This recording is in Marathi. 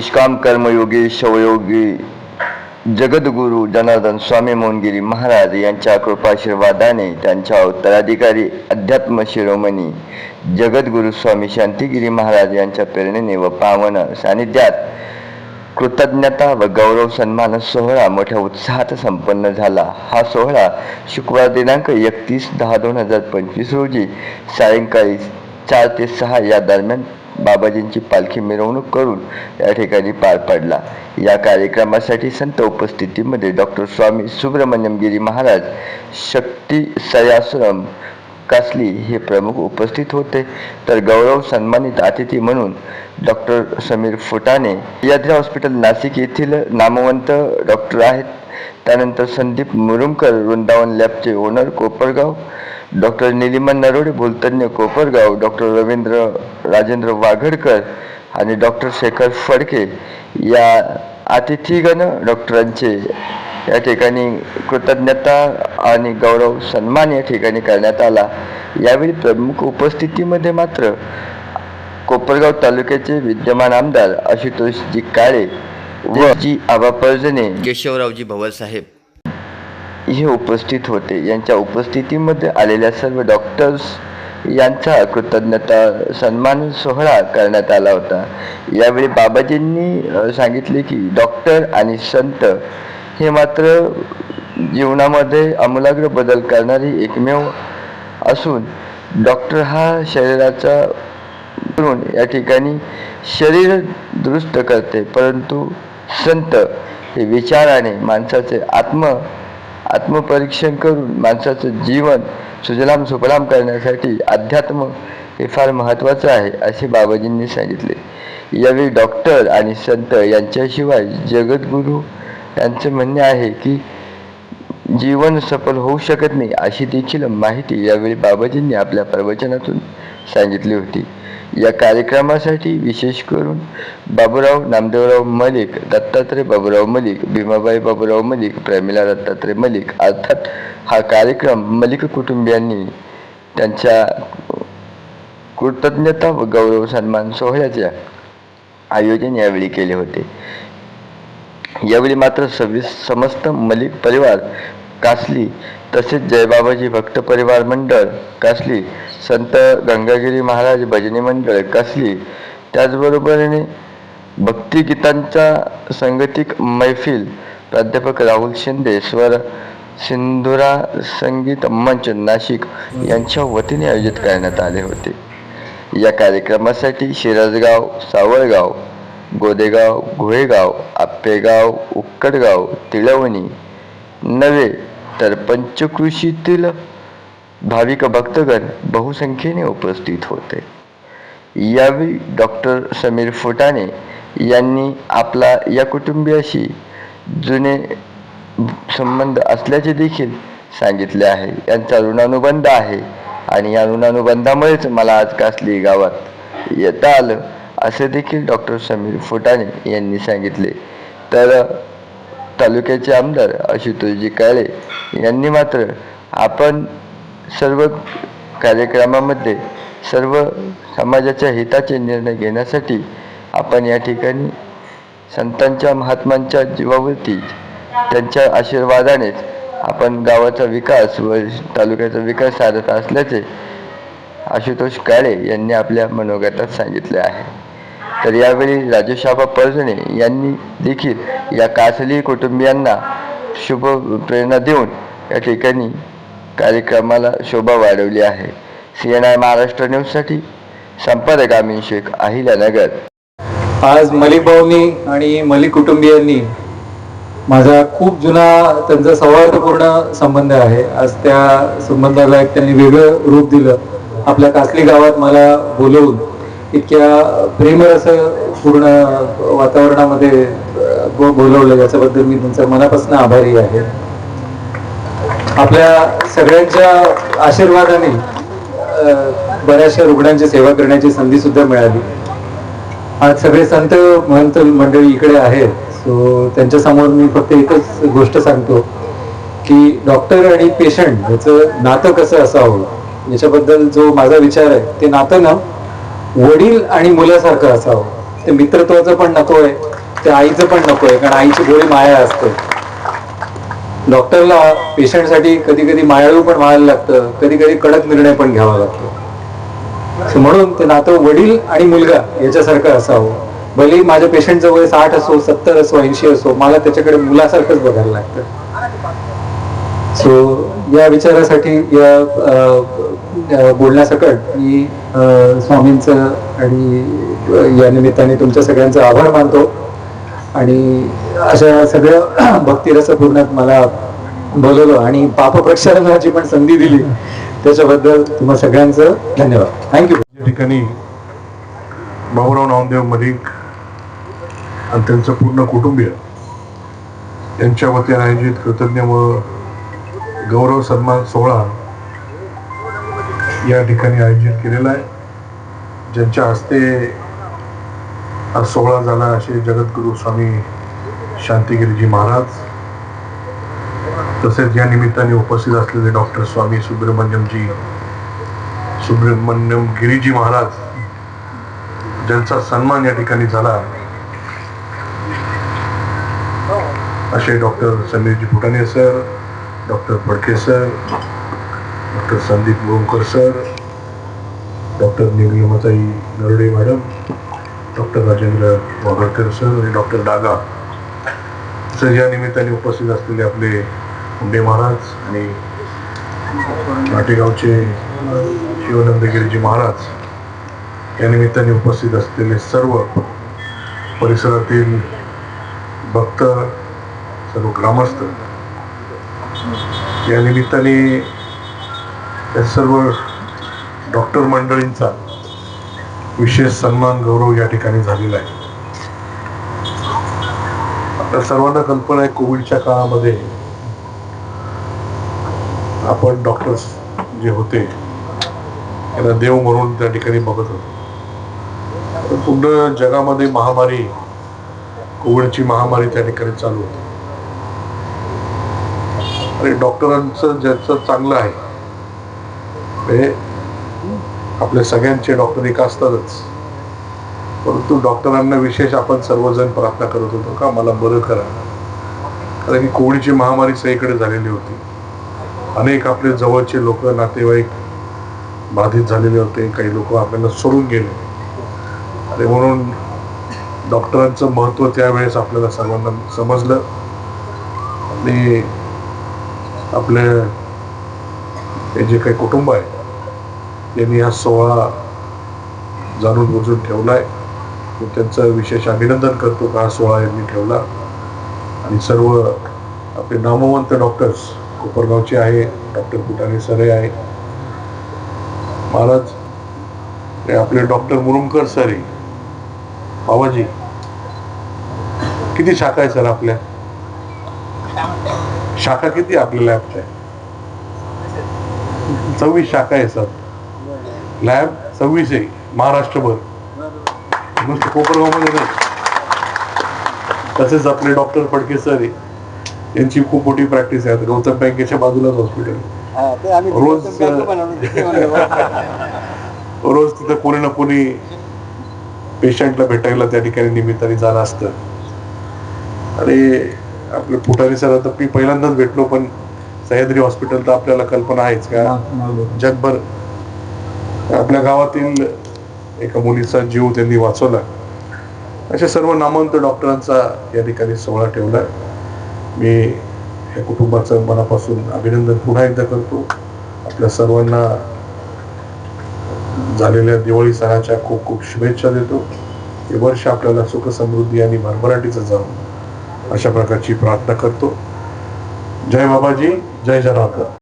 निष्काम कर्मयोगी शवयोगी जगद्गुरू जनार्दन स्वामी मोहनगिरी महाराज यांच्या कृपाशीर्वादाने त्यांच्या उत्तराधिकारी अध्यात्म शिरोमणी जगद्गुरू स्वामी शांतिगिरी महाराज यांच्या प्रेरणेने व पावन सानिध्यात कृतज्ञता व गौरव सन्मान सोहळा मोठ्या उत्साहात संपन्न झाला हा सोहळा शुक्रवार दिनांक एकतीस दहा दोन हजार पंचवीस रोजी सायंकाळी चार ते सहा या दरम्यान बाबाजींची पालखी मिरवणूक करून या ठिकाणी पार पडला. या कार्यक्रमासाठी संत उपस्थितीमध्ये डॉक्टर स्वामी सुब्रमण्यमगिरी महाराज शक्ती सयाश्रम कासली हे प्रमुख उपस्थित होते. तर गौरव सन्मानित अतिथी म्हणून डॉक्टर समीर फुटाणे यात्रा हॉस्पिटल नाशिक येथील नामवंत डॉक्टर आहेत. त्यानंतर संदीप मुरुमकर वृंदावन लॅबचे ओनर कोपरगाव डॉक्टर निलिमा नरोडे भूलतज्ञ कोपरगाव डॉक्टर रवींद्र राजेंद्र वाघडकर आणि डॉक्टर शेखर फडके या अतिथीगण डॉक्टरांचे या ठिकाणी कृतज्ञता आणि गौरव सन्मान या ठिकाणी करण्यात आला. यावेळी प्रमुख उपस्थितीमध्ये मात्र कोपरगाव तालुक्याचे विद्यमान आमदार आशुतोषजी काळे व जी आबा पर्जने केशवरावजी भवल साहेब हे उपस्थित होते. यांच्या उपस्थितीमध्ये आलेल्या सर्व डॉक्टर्स यांचा कृतज्ञता सन्मान सोहळा करण्यात आला होता. यावेळी बाबाजींनी सांगितले की डॉक्टर आणि संत हे मात्र जीवनामध्ये आमूलाग्र बदल करणारी एकमेव असून डॉक्टर हा शरीराचा करून या ठिकाणी शरीर दुरुस्त करते. परंतु संत हे विचाराने माणसाचे आत्म आत्मपरीक्षण करून माणसाचं जीवन सुजलाम सुफलाम करण्यासाठी अध्यात्म हे फार महत्त्वाचं आहे असे बाबाजींनी सांगितले. यावेळी डॉक्टर आणि संत यांच्याशिवाय जगद्गुरू यांचं म्हणणे आहे की जीवन सफल होऊ शकत नाही अशी देखील माहिती यावेळी बाबाजींनी आपल्या प्रवचनातून सांगितली होती. या कार्यक्रमासाठी विशेष करून बाबूराव नामदेवराव मलिक दत्तात्रय बाबूराव मलिक भीमाबाई बाबूराव मलिक प्रेमिला दत्तात्रय मलिक अर्थात हा कार्यक्रम मलिक कुटुंबियांनी त्यांच्या कृतज्ञता व गौरव सन्मान सोहळ्याचे आयोजन यावेळी केले होते. यावेळी मात्र सव्वीस समस्त मलिक परिवार कासली तसेच जयबाबाजी भक्त परिवार मंडळ कासली संत गंगागिरी महाराज भजनी मंडळ कासली. त्याचबरोबरीने भक्तिगीतांचा संगीतिक मैफिल प्राध्यापक राहुल शिंदे स्वर सिंधुरा संगीत मंच नाशिक यांच्या वतीने आयोजित करण्यात आले होते. या कार्यक्रमासाठी शिरजगाव सावळगाव गोदेगाव घोळेगाव आप्पेगाव उक्कडगाव तिळवणी नवे तर पंचकृषीतील भाविक भक्तगण बहुसंख्येने उपस्थित होते. यावेळी डॉक्टर समीर फुटाणे यांनी आपला या कुटुंबियाशी जुने संबंध असल्याचे देखील सांगितले आहे. यांचा ऋणानुबंध आहे आणि या ऋणानुबंधामुळेच मला आज कासली गावात येता आलं असे देखील डॉक्टर समीर फुटाणे यांनी सांगितले. तर तालुक्याचे आमदार आशुतोषजी काळे यांनी मात्र आपण सर्व कार्यक्रमामध्ये सर्व समाजाच्या हिताचे निर्णय घेण्यासाठी आपण या ठिकाणी संतांच्या महात्मांच्या जीवावरती त्यांच्या आशीर्वादानेच आपण गावाचा विकास व तालुक्याचा विकास साधत असल्याचे आशुतोष काळे यांनी आपल्या मनोगतात सांगितले आहे. तर यावेळी राजेशाबा पर्जने यांनी देखील या कासली कुटुंबियांना शुभ प्रेरणा देऊन या ठिकाणी कार्यक्रमाला शोभा वाढवली आहे. सी एन आय महाराष्ट्र न्यूजसाठी संपादक अमीन शेख अहिल्यानगर आज मलिकभाऊनी आणि मलिक कुटुंबियांनी माझा खूप जुना त्यांचा सौहार्दपूर्ण संबंध आहे. आज त्या संबंधाला एक त्यांनी वेगळं रूप दिलं. आपल्या कासली गावात मला बोलवून इतक्या प्रेमळ असं पूर्ण वातावरणामध्ये बोलवलं. याच्याबद्दल मी तुमचा मनापासून आभारी आहे. आपल्या सगळ्यांच्या आशीर्वादाने बऱ्याचशा रुग्णांची सेवा करण्याची संधी सुद्धा मिळाली. आज सगळे संत महंत मंडळी इकडे आहेत. सो त्यांच्यासमोर मी फक्त एकच गोष्ट सांगतो की डॉक्टर आणि पेशंट याचं नातं कसं असावं? याच्याबद्दल जो माझा विचार आहे ते नातं ना वडील आणि मुलासारखं असावं. ते मित्रत्वाचं पण नको आहे त्या आईचं पण नको आहे कारण आईची गोळी माया असते. डॉक्टरला पेशंटसाठी कधी कधी मायाळू पण व्हायला लागतं कधी कधी कडक निर्णय पण घ्यावा लागतो. म्हणून ते नातं वडील आणि मुलगा याच्यासारखं असावं. भले माझ्या पेशंटचं वय साठ असो सत्तर असो ऐंशी असो मला त्याच्याकडे मुलासारखंच बघायला लागतं. सो या विचारासाठी या बोलण्यासकट मी स्वामींचं आणि या निमित्ताने तुमच्या सगळ्यांचा आभार मानतो. आणि अशा सगळ्या भक्तिरसपूर्णात मला बोलवलं आणि पाप प्रक्षालनाची पण संधी दिली. त्याच्याबद्दल तुम्हा सगळ्यांचं धन्यवाद. थँक्यू या ठिकाणी भाऊराव नामदेव मलिक आणि त्यांचं पूर्ण कुटुंबीय यांच्या वतीने आयोजित कृतज्ञ व गौरव सन्मान सोहळा या ठिकाणी आयोजित केलेला आहे. ज्यांच्या हस्ते हा सोहळा झाला असे जगद्गुरू स्वामी शांतिगिरीजी महाराज तसेच या निमित्ताने उपस्थित असलेले डॉक्टर स्वामी सुब्रमण्यमजी सुब्रमण्यम गिरीजी महाराज ज्यांचा सन्मान या ठिकाणी झाला. असे doctor Sameerji Phutane sir doctor Phadke sir doctor Sandeep Gomkar sir doctor Nilamtai Narade madam doctor Rajendra Waghadkar sir आणि डॉक्टर डागा सर या निमित्ताने उपस्थित असलेले आपले मुंडे महाराज आणि नाटेगावचे शिवनंदगिरीजी महाराज या निमित्ताने उपस्थित असलेले सर्व परिसरातील भक्त सर्व ग्रामस्थ या निमित्ताने या सर्व डॉक्टर मंडळींचा विशेष सन्मान गौरव या ठिकाणी झालेला आहे. आपल्या सर्वांना कल्पना आहे कोविडच्या काळामध्ये आपण डॉक्टर्स जे होते त्यांना देव म्हणून त्या ठिकाणी बघत होतो. पूर्ण जगामध्ये महामारी कोविडची महामारी त्या ठिकाणी चालू होती. आणि डॉक्टरांचं ज्याचं चांगलं आहे हे आपले सगळ्यांचे डॉक्टर एक असतातच. परंतु डॉक्टरांना विशेष आपण सर्वजण प्रार्थना करत होतो का मला बरं करा कारण की कोविडची महामारी सगळीकडे झालेली होती. अनेक आपले जवळचे लोक नातेवाईक बाधित झालेले होते काही लोक आपल्याला सोडून गेले. आणि म्हणून डॉक्टरांचं महत्त्व त्यावेळेस आपल्याला सर्वांना समजलं. आणि आपले हे जे काही कुटुंब आहे त्यांनी हा सोहळा जाणून बुजून ठेवलाय मी त्यांचं विशेष अभिनंदन करतो का हा सोहळा यांनी ठेवला. आणि सर्व आपले नामवंत डॉक्टर्स कोपरगावचे आहे डॉक्टर कुटारे सरे आहे. महाराज ते आपले डॉक्टर मुरुमकर सरे बाबाजी किती शाखा आहे सर आपल्या? शाखा किती आहे आपल्या? लॅबच्या सव्वीस शाखा आहे सर. लॅब सव्वीस आहे महाराष्ट्रभर. नुसतं कोपरगावमध्ये नाही. तसेच आपले डॉक्टर फडके सर आहे. यांची खूप मोठी प्रॅक्टिस आहे. गौतम बँकेच्या बाजूलाच हॉस्पिटल रोज रोज तिथं कोणी ना कोणी पेशंटला भेटायला त्या ठिकाणी निमित्ताने जाणं असतं. आणि आपले पुठारी सर आता मी पहिल्यांदाच भेटलो पण सह्याद्री हॉस्पिटल तर आपल्याला कल्पना आहेच का? जगभर आपल्या गावातील एका मुलीचा जीव त्यांनी वाचवला. अशा सर्व नामवंत डॉक्टरांचा या ठिकाणी सोहळा ठेवला. मी या कुटुंबाचं मनापासून अभिनंदन पुन्हा एकदा करतो. आपल्या सर्वांना झालेल्या दिवाळी सणाच्या खूप खूप शुभेच्छा देतो. हे वर्ष आपल्याला सुख समृद्धी आणि भरभराटीचं जाऊन अशा प्रकारची प्रार्थना करतो. जय बाबाजी जय जनार्दन.